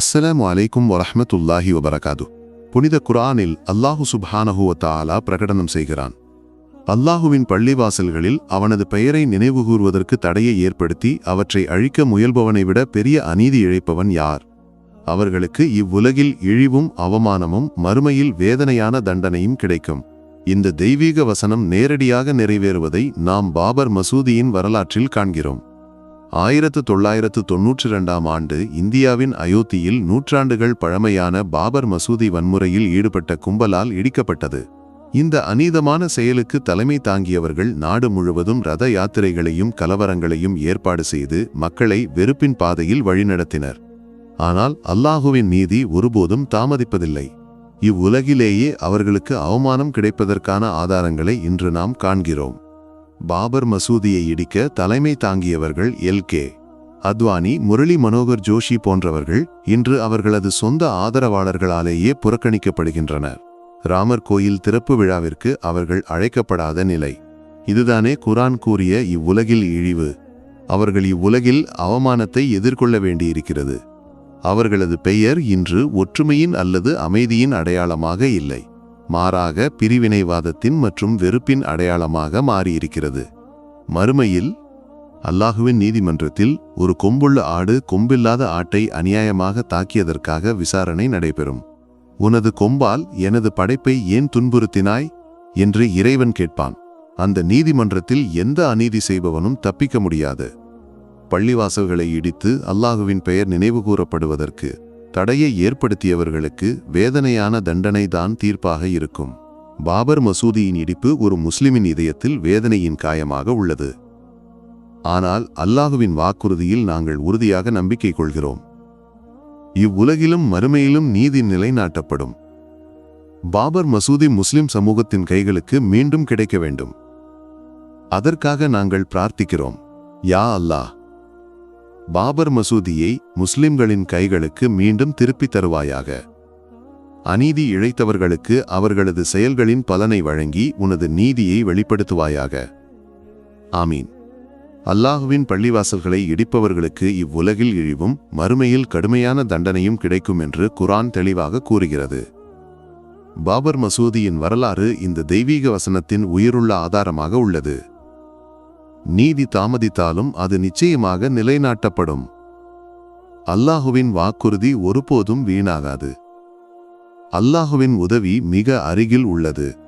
அஸ்ஸலாமு அலைக்கும் வரஹமத்துல்லாஹி வபரகாது. புனித குர்ஆனில் அல்லாஹு சுப்ஹானஹுவ தாலா பிரகடனம் செய்கிறான். அல்லாஹுவின் பள்ளிவாசல்களில் அவனது பெயரை நினைவுகூர்வதற்கு தடையை ஏற்படுத்தி அவற்றை அழிக்க முயல்பவனை விட பெரிய அநீதி இழைப்பவன் யார்? அவர்களுக்கு இவ்வுலகில் இழிவும் அவமானமும் மறுமையில் வேதனையான தண்டனையும் கிடைக்கும். இந்த தெய்வீக வசனம் நேரடியாக நிறைவேறுவதை நாம் பாபர் மசூதியின் வரலாற்றில் காண்கிறோம். ஆயிரத்து தொள்ளாயிரத்து தொன்னூற்றி ரெண்டாம் ஆண்டு இந்தியாவின் அயோத்தியில் நூற்றாண்டுகள் பழமையான பாபர் மசூதி வன்முறையில் ஈடுபட்ட கும்பலால் இடிக்கப்பட்டது. இந்த அநீதமான செயலுக்கு தலைமை தாங்கியவர்கள் நாடு முழுவதும் ரத யாத்திரைகளையும் கலவரங்களையும் ஏற்பாடு செய்து மக்களை வெறுப்பின் பாதையில் வழிநடத்தினர். ஆனால் அல்லாஹுவின் நீதி ஒருபோதும் தாமதிப்பதில்லை. இவ்வுலகிலேயே அவர்களுக்கு அவமானம் கிடைப்பதற்கான ஆதாரங்களை இன்று நாம் காண்கிறோம். பாபர் மசூதியை இடிக்க தலைமை தாங்கியவர்கள் எல். கே. அத்வானி முரளி மனோகர் ஜோஷி போன்றவர்கள் இன்று அவர்களது சொந்த ஆதரவாளர்களாலேயே புறக்கணிக்கப்படுகின்றனர். ராமர் கோயில் திறப்பு விழாவிற்கு அவர்கள் அழைக்கப்படாத நிலை. இதுதானே குரான் கூறிய இவ்வுலகில் இழிவு. அவர்கள் இவ்வுலகில் அவமானத்தை எதிர்கொள்ள வேண்டியிருக்கிறது. அவர்களது பெயர் இன்று ஒற்றுமையின் அல்லது அமைதியின் அடையாளமாக இல்லை. மாறாக பிரிவினைவாதத்தின் மற்றும் வெறுப்பின் அடையாளமாக மாறியிருக்கிறது. மறுமையில் அல்லாஹுவின் நீதிமன்றத்தில் ஒரு கொம்புள்ள ஆடு கொம்பில்லாத ஆட்டை அநியாயமாக தாக்கியதற்காக விசாரணை நடைபெறும். உனது கொம்பால் எனது படைப்பை ஏன் துன்புறுத்தினாய்? என்று இறைவன் கேட்பான். அந்த நீதிமன்றத்தில் எந்த அநீதி செய்பவனும் தப்பிக்க முடியாது. பள்ளிவாசல்களை இடித்து அல்லாஹுவின் பெயர் நினைவுகூரப்படுவதற்கு தடையை ஏற்படுத்தியவர்களுக்கு வேதனையான தண்டனை தான் தீர்ப்பாக இருக்கும். பாபர் மசூதியின் இடிப்பு ஒரு முஸ்லிமின் இதயத்தில் வேதனையின் காயமாக உள்ளது. ஆனால் அல்லாஹுவின் வாக்குறுதியில் நாங்கள் உறுதியாக நம்பிக்கை கொள்கிறோம். இவ்வுலகிலும் மறுமையிலும் நீதி நிலைநாட்டப்படும். பாபர் மசூதி முஸ்லிம் சமூகத்தின் கைகளுக்கு மீண்டும் கிடைக்க வேண்டும். அதற்காக நாங்கள் பிரார்த்திக்கிறோம். யா அல்லாஹ்! பாபர் மசூதியை முஸ்லிம்களின் கைகளுக்கு மீண்டும் திருப்பித் தருவாயாக. அநீதி இழைத்தவர்களுக்கு அவர்களது செயல்களின் பலனை வழங்கி உனது நீதியை வெளிப்படுத்துவாயாக. ஆமீன். அல்லாஹுவின் பள்ளிவாசல்களை இடிப்பவர்களுக்கு இவ்வுலகில் இழிவும் மறுமையில் கடுமையான தண்டனையும் கிடைக்கும் என்று குரான் தெளிவாக கூறுகிறது. பாபர் மசூதியின் வரலாறு இந்த தெய்வீக வசனத்தின் உயிருள்ள ஆதாரமாக உள்ளது. நீதி தாமதித்தாலும் அது நிச்சயமாக நிலைநாட்டப்படும். அல்லாஹுவின் வாக்குறுதி ஒருபோதும் வீணாகாது. அல்லாஹுவின் உதவி மிக அருகில் உள்ளது.